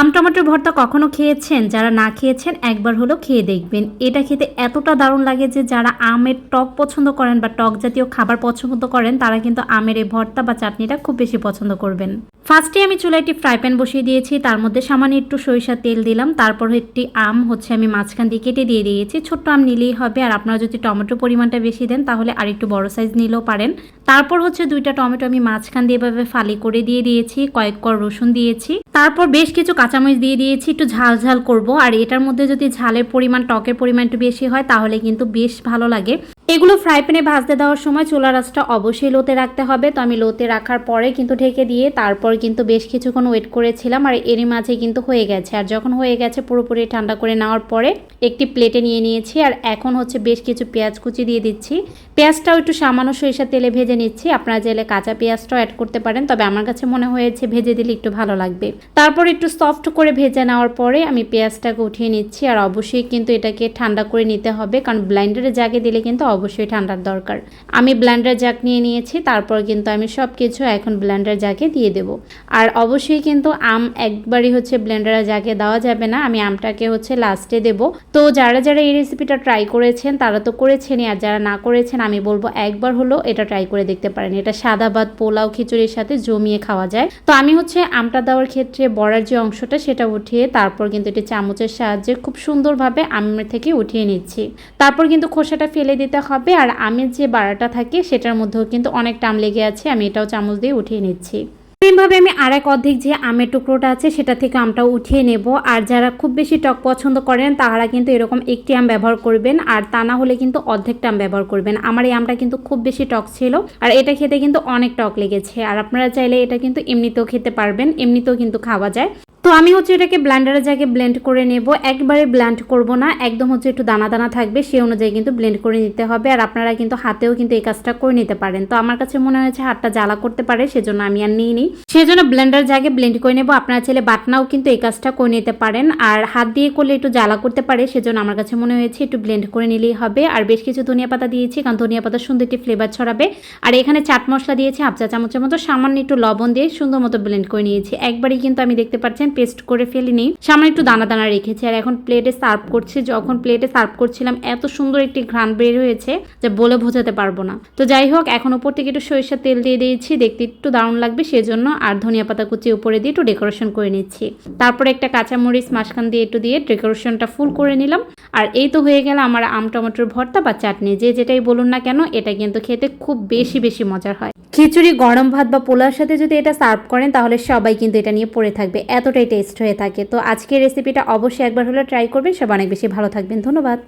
আম টমেটোর ভর্তা কখনো খেয়েছেন? যারা না খেয়েছেন, একবার হলো খেয়ে দেখবেন। এটা খেতে এতটা দারুণ লাগে যে, যারা আমের টক পছন্দ করেন বা টক জাতীয় খাবার পছন্দ করেন, তারা কিন্তু আমের এই ভর্তা বা চাটনিটা খুব বেশি পছন্দ করবেন। ফার্স্টে আমি চুলায় একটি ফ্রাই প্যান বসিয়ে দিয়েছি, তার মধ্যে সামান্য একটু সরিষার তেল দিলাম, তারপর একটি আম হচ্ছে আমি মাঝখান দিয়ে কেটে দিয়ে দিয়েছি। ছোট্ট আম নিলেই হবে, আর আপনারা যদি টমেটো পরিমাণটা বেশি দেন, তাহলে আর একটু বড় সাইজ নিলেও পারেন। তারপর হচ্ছে দুইটা টমেটো আমি মাঝখান দিয়ে এভাবে ফালি করে দিয়ে দিয়েছি, কয়েক কর রসুন দিয়েছি। তারপর বেশ কিছু কাঁচামরিচ দিয়ে দিয়েছি, একটু ঝাল ঝাল করব, আর এটার মধ্যে যদি ঝালের পরিমাণ, টকের পরিমাণ একটু বেশি হয়, তাহলে কিন্তু বেশ ভালো লাগে। এগুলো ফ্রাই প্যানে ভাজতে দেওয়ার সময় চুলা রাসটা অবশ্যই লোতে রাখতে হবে। তো আমি লোতে রাখার পরে কিন্তু ঢেকে দিয়ে তারপর কিন্তু বেশ কিছুক্ষণ ওয়েট করেছিলাম আর এরই মাঝে কিন্তু হয়ে গেছে। আর যখন হয়ে গেছে পুরোপুরি ঠান্ডা করে নেওয়ার পরে একটি প্লেটে নিয়ে নিয়েছি আর এখন হচ্ছে বেশ কিছু পেঁয়াজ কুচি দিয়ে দিচ্ছি। পেঁয়াজটাও একটু সামান্য সরিষা তেলে ভেজে নিচ্ছি। আপনারা চাইলে কাঁচা পেঁয়াজটাও অ্যাড করতে পারেন। তবে আমার কাছে মনে হয়েছে ভেজে দিলে একটু ভালো লাগবে। তারপর একটু সফট করে ভেজে নেওয়ার পরে আমি পেঁয়াজটাকে উঠিয়ে নিচ্ছি। আর অবশ্যই কিন্তু এটাকে ঠান্ডা করে নিতে হবে। কারণ ব্লাইন্ডারে জাগে দিলে কিন্তু অবশ্যই ঠান্ডার দরকার। আমি ব্লেন্ডার জাগ নিয়ে নিয়েছি, তারপর কিন্তু আমি সব কিছু এখন ব্লেন্ডার জাগে দিয়ে দেব। আর অবশ্যই কিন্তু আম একবারই হচ্ছে ব্লেন্ডারে জাগে দেওয়া যাবে না, আমি আমটাকে হচ্ছে লাস্টে দেব। তো যারা যারা এই রেসিপিটা ট্রাই করেছেন, তারা তো করেছেনই, আর যারা না করেছেন, আমি বলব একবার হলো এটা ট্রাই করে দেখতে পারেন। এটা সাদা ভাত, পোলাও, খিচুড়ির সাথে জমিয়ে খাওয়া যায়। তো আমি হচ্ছে আমটা দেওয়ার ক্ষেত্রে বড়ার যে অংশটা, সেটা উঠিয়ে তারপর কিন্তু এটি চামচের সাহায্যে খুব সুন্দরভাবে আমের থেকে উঠিয়ে নিচ্ছি। তারপর কিন্তু খোসাটা ফেলে দিতে হবে আর আমের যে বাড়াটা থাকে সেটার মধ্যেও কিন্তু অনেক টাম লেগে আছে, আমি এটাও চামচ দিয়ে উঠিয়ে নিচ্ছি। সেমভাবে আমি আর এক অর্ধেক যে আমের টুকরোটা আছে সেটা থেকে আমটা উঠিয়ে নেব। আর যারা খুব বেশি টক পছন্দ করেন তারা কিন্তু এরকম একটি আম ব্যবহার করবেন। আর তা না হলে কিন্তু অর্ধেকটা আম ব্যবহার করবেন। আমার এই আমটা কিন্তু খুব বেশি টক ছিল আর এটা খেতে কিন্তু অনেক টক লেগেছে। আর আপনারা চাইলে এটা কিন্তু এমনিতেও খেতে পারবেন, এমনিতেও কিন্তু খাওয়া যায়। আমি হচ্ছে এটাকে ব্লেন্ডারের জায়গায় ব্লেন্ড করে নেব। একবারে ব্লেন্ড করব না, একদম হচ্ছে একটু দানা দানা থাকবে সেই অনুযায়ী কিন্তু ব্লেন্ড করে নিতে হবে। আর আপনারা কিন্তু হাতেও কিন্তু এই কাজটা করে নিতে পারেন। তো আমার কাছে মনে হয়েছে হাতটা জ্বালা করতে পারে, সেজন্য আমি আর নিই নি সেজন্য ব্লেন্ডার জায়গায় ব্লেন্ড করে নেব। আপনারা ছেলে বাটনাও কিন্তু এই কাজটা করে নিতে পারেন। আর হাত দিয়ে করলে একটু জ্বালা করতে পারে, সেজন্য আমার কাছে মনে হয়েছে একটু ব্লেন্ড করে নিলেই হবে। আর বেশ কিছু ধনিয়া পাতা দিয়েছি, কারণ ধনিয়া পাতা সুন্দর একটি ফ্লেভার ছড়াবে। আর এখানে চাট মশলা দিয়েছি হাফ চা চামচের মতো সামান্য একটু লবণ দিয়ে সুন্দর মতো ব্লেন্ড করে নিয়েছি। একবারই কিন্তু আমি দেখতে পাচ্ছেন পেস্ট করে ফেলিনি। সামনে একটু দানা দানা রেখেছি আর এখন প্লেটে সার্ভ করছি। যখন প্লেটে সার্ভ করছিলাম, এত সুন্দর একটি ঘ্রাণ বের হয়েছে যে বলে বোঝাতে পারব না। তো যাই হোক, এখন উপর থেকে একটু সরিষার তেল দিয়ে দিয়েছি। দেখতে একটু দারুণ লাগবে, সেজন্য আর ধনিয়া পাতা কুচি উপরে দিয়ে একটু ডেকোরেশন করে নিচ্ছি। তারপরে একটা কাঁচামরিচ মাঝখান দিয়ে একটু দিয়ে ডেকোরেশনটা ফুল করে নিলাম। আর এই তো হয়ে গেল আমার আম, টমেটোর ভর্তা বা চাটনি। যে যেটাই বলুন না কেন, এটা কিন্তু খেতে খুব বেশি বেশি মজার হয়। খিচুড়ি, গরম ভাত বা পোলার সাথে যদি এটা সার্ভ করেন, তাহলে সবাই কিন্তু এটা নিয়ে পড়ে থাকবে। এতটাই টেস্ট হয়ে থাকে। তো আজকের রেসিপিটা অবশ্যই একবার হলে ট্রাই করবেন। সব অনেক বেশি ভালো থাকবেন। ধন্যবাদ।